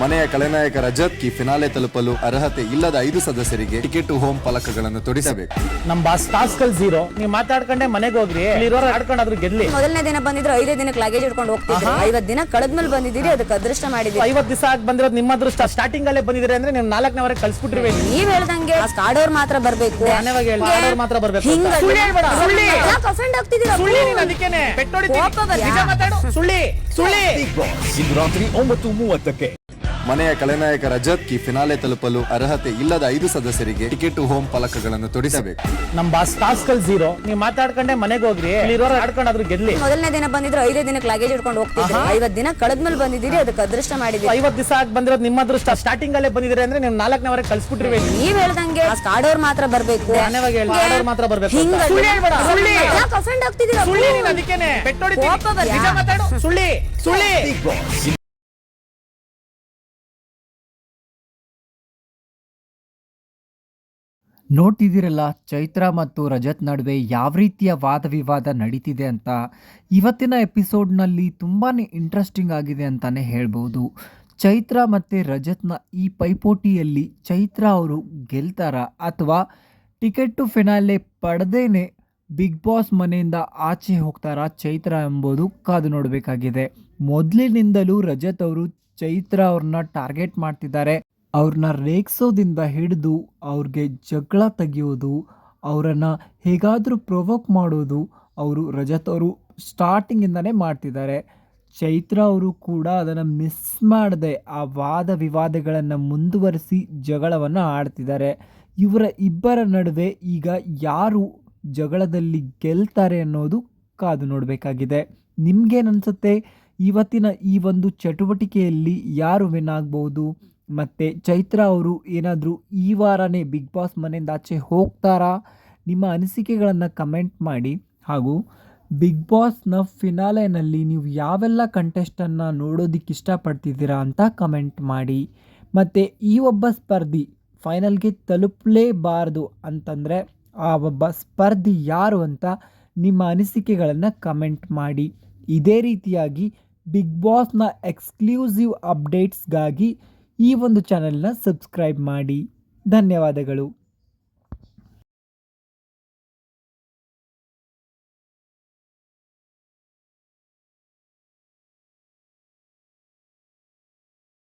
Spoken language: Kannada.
ಮನೆಯ ಕಳೆನಾಯಕ ರಜತ್ ಕಿ ಫಿನಾಲೆ ತಲುಪಲು ಅರ್ಹತೆ ಇಲ್ಲದ ಐದು ಸದಸ್ಯರಿಗೆ ಟಿಕೆಟ್ ಹೋಮ್ ಫಲಕಗಳನ್ನು ತೊಡಿಸಬೇಕು ನಮ್ ಬಾಸ್ ಟಾಸ್ಕಲ್ ಝೀರೋ ನೀವು ಮಾತಾಡ್ಕೊಂಡೆ ಮನೆಗೆ ಹೋಗ್ರಿ. ಇಲ್ಲಿರೋರು ಆಡ್ಕೊಂಡಾದ್ರು ಗೆಲ್ಲಿ. ಮೊದಲನೇ ದಿನ ಬಂದಿದ್ರು ಐದೇ ದಿನಕ್ಕೆ ಲಗೇಜ್ ಇಟ್ಕೊಂಡು ಹೋಗ್ತಿದ್ರು. ಐವತ್ ದಿನ ಕಳೆದ್ಮೇಲೆ ಬಂದಿದ್ದೀರಿ ಅದಕ್ಕೆ ಅದೃಷ್ಟ ಮಾಡಿದ್ದೀರಿ. ಐವತ್ ದಿವಸ ಆಗಿ ಬಂದಿರೋದು ನಿಮ್ಮ ಅದೃಷ್ಟ. ಸ್ಟಾರ್ಟಿಂಗ್ ಅಲ್ಲೇ ಬಂದಿದ್ರೆ ಅಂದ್ರೆ ನೀವು ನಾಲ್ಕನೇವರೆಗೆ ಕಳ್ಸಿಬಿಟ್ರಿ ನೀವ್ ಹೇಳ್ದಂಗೆ ಕಾಡೋರ್ ಮಾತ್ರ ಬರ್ಬೇಕು. ಆಡೋರ್ ಮಾತ್ರ ಬರ್ಬೇಕು offend ಆಗ್ತಿದ್ದೀರಾ? ಸುಳ್ಳಿ ಸುಳ್ಳಿ ಇಂದು ರಾತ್ರಿ ಒಂಬತ್ತು ಮೂವತ್ತಕ್ಕೆ. ಮನೆಯ ಕಲೆನಾಯಕ ರಜತ್ ಕಿ ಫಿನಾಲೆ ತಲುಪಲು ಅರ್ಹತೆ ಇಲ್ಲದ ಐದು ಸದಸ್ಯರಿಗೆ ಟಿಕೆಟ್ ಹೋಮ್ ಫಲಕಗಳನ್ನು ತೊಡಿಸಬೇಕು. ನಮ್ ಬಾಸ್ ಟಾಸ್ಕಲ್ ಝೀರೋ ನೀವ್ ಮಾತಾಡ್ಕೊಂಡೆ ಮನೆಗೆ ಹೋಗ್ರಿ. ಇಲ್ಲಿರೋರು ಆಡ್ಕೊಂಡಾದ್ರು ಗೆಲ್ಲಿ. ಮೊದಲನೇ ದಿನ ಬಂದಿದ್ರು ಐದೇ ದಿನಕ್ಕೆ ಲಗೇಜ್ ಇಟ್ಕೊಂಡು ಹೋಗ್ತಿದ್ರು. ಐವತ್ ದಿನ ಕಳೆದ್ಮೇಲೆ ಬಂದಿದ್ದೀರಿ ಅದಕ್ಕೆ ಅದೃಷ್ಟ ಮಾಡಿದ್ದೀರಿ. ಐವತ್ ದಿವಸ ಆಗಿ ಬಂದಿರೋದು ನಿಮ್ಮ ಅದೃಷ್ಟ. ಸ್ಟಾರ್ಟಿಂಗ್ ಅಲ್ಲೇ ಬಂದಿದ್ರೆ ಅಂದ್ರೆ ನೀವು ನಾಲ್ಕನೇವರೆಗೆ ಕಳ್ಸ್ಬಿಟ್ರಿ ನೀವ್ ಹೇಳ್ದಂಗೆ ಕಾಡೋರ್ ಮಾತ್ರ ಬರ್ಬೇಕು. ನಾನೇವಾಗ ಹೇಳಿ ಆಡೋರ್ ಮಾತ್ರ ಬರ್ಬೇಕು. ಹಿಂಗ್ ಸುಳ್ಳು ಹೇಳ್ಬೇಡ, ಸುಳ್ಳಿ. ಯಾಕೆ offend ಆಗ್ತಿದ್ದೀರಾ? ಸುಳ್ಳಿ ನೀನ್ ಅದಕ್ಕೇನೆ. ಪೆಟ್ಟು ಹೊಡಿತೀನಿ. ಕೋಪ ಬರ್ತಾ? ನಿಜ ಮಾತಾಡು. ಸುಳ್ಳಿ ಸುಳ್ಳಿ. ನೋಡ್ತಿದ್ದೀರಲ್ಲ, ಚೈತ್ರ ಮತ್ತು ರಜತ್ ನಡುವೆ ಯಾವ ರೀತಿಯ ವಾದ ವಿವಾದ ನಡೀತಿದೆ ಅಂತ? ಇವತ್ತಿನ ಎಪಿಸೋಡ್ನಲ್ಲಿ ತುಂಬಾ ಇಂಟ್ರೆಸ್ಟಿಂಗ್ ಆಗಿದೆ ಅಂತಲೇ ಹೇಳ್ಬೋದು. ಚೈತ್ರ ಮತ್ತು ರಜತ್ನ ಈ ಪೈಪೋಟಿಯಲ್ಲಿ ಚೈತ್ರ ಅವರು ಗೆಲ್ತಾರಾ ಅಥವಾ ಟಿಕೆಟ್ ಟು ಫಿನಾಲೆ ಪಡೆದೇನೆ ಬಿಗ್ ಬಾಸ್ ಮನೆಯಿಂದ ಆಚೆ ಹೋಗ್ತಾರಾ ಚೈತ್ರ ಎಂಬುದು ಕಾದು ನೋಡಬೇಕಾಗಿದೆ. ಮೊದಲಿನಿಂದಲೂ ರಜತ್ ಅವರು ಚೈತ್ರ ಅವ್ರನ್ನ ಟಾರ್ಗೆಟ್ ಮಾಡ್ತಿದ್ದಾರೆ. ಅವ್ರನ್ನ ರೇಗಿಸೋದಿಂದ ಹಿಡಿದು ಅವ್ರಿಗೆ ಜಗಳ ತೆಗೆಯೋದು, ಅವರನ್ನು ಹೇಗಾದರೂ ಪ್ರೊವೋಕ್ ಮಾಡೋದು ಅವರು ರಜತ್ ಅವರು ಸ್ಟಾರ್ಟಿಂಗಿಂದನೇ ಮಾಡ್ತಿದ್ದಾರೆ. ಚೈತ್ರ ಅವರು ಕೂಡ ಅದನ್ನು ಮಿಸ್ ಮಾಡದೆ, ಆ ವಾದ ವಿವಾದಗಳನ್ನು ಮುಂದುವರಿಸಿ ಜಗಳವನ್ನು ಆಡ್ತಿದ್ದಾರೆ. ಇವರ ಇಬ್ಬರ ನಡುವೆ ಈಗ ಯಾರು ಜಗಳದಲ್ಲಿ ಗೆಲ್ತಾರೆ ಅನ್ನೋದು ಕಾದು ನೋಡಬೇಕಾಗಿದೆ. ನಿಮ್ಗೇನನ್ಸುತ್ತೆ ಇವತ್ತಿನ ಈ ಒಂದು ಚಟುವಟಿಕೆಯಲ್ಲಿ ಯಾರು ವಿನ್ ಆಗ್ಬೋದು? ಮತ್ತು ಚೈತ್ರ ಅವರು ಏನಾದರೂ ಈ ವಾರನೇ ಬಿಗ್ ಬಾಸ್ ಮನೆಯಿಂದ ಆಚೆ ಹೋಗ್ತಾರಾ? ನಿಮ್ಮ ಅನಿಸಿಕೆಗಳನ್ನು ಕಮೆಂಟ್ ಮಾಡಿ. ಹಾಗೂ ಬಿಗ್ ಬಾಸ್ನ ಫಿನಾಲೆನಲ್ಲಿ ನೀವು ಯಾವೆಲ್ಲ ಕಂಟೆಸ್ಟನ್ನು ನೋಡೋದಕ್ಕೆ ಇಷ್ಟಪಡ್ತಿದ್ದೀರಾ ಅಂತ ಕಮೆಂಟ್ ಮಾಡಿ. ಮತ್ತು ಈ ಒಬ್ಬ ಸ್ಪರ್ಧಿ ಫೈನಲ್ಗೆ ತಲುಪಲೇಬಾರ್ದು ಅಂತಂದರೆ ಆ ಒಬ್ಬ ಸ್ಪರ್ಧಿ ಯಾರು ಅಂತ ನಿಮ್ಮ ಅನಿಸಿಕೆಗಳನ್ನು ಕಮೆಂಟ್ ಮಾಡಿ. ಇದೇ ರೀತಿಯಾಗಿ ಬಿಗ್ ಬಾಸ್ನ ಎಕ್ಸ್ಕ್ಲೂಸಿವ್ ಅಪ್ಡೇಟ್ಸ್ಗಾಗಿ ಈ ಒಂದು ಚಾನೆಲ್ನ ಸಬ್ಸ್ಕ್ರೈಬ್ ಮಾಡಿ. ಧನ್ಯವಾದಗಳು.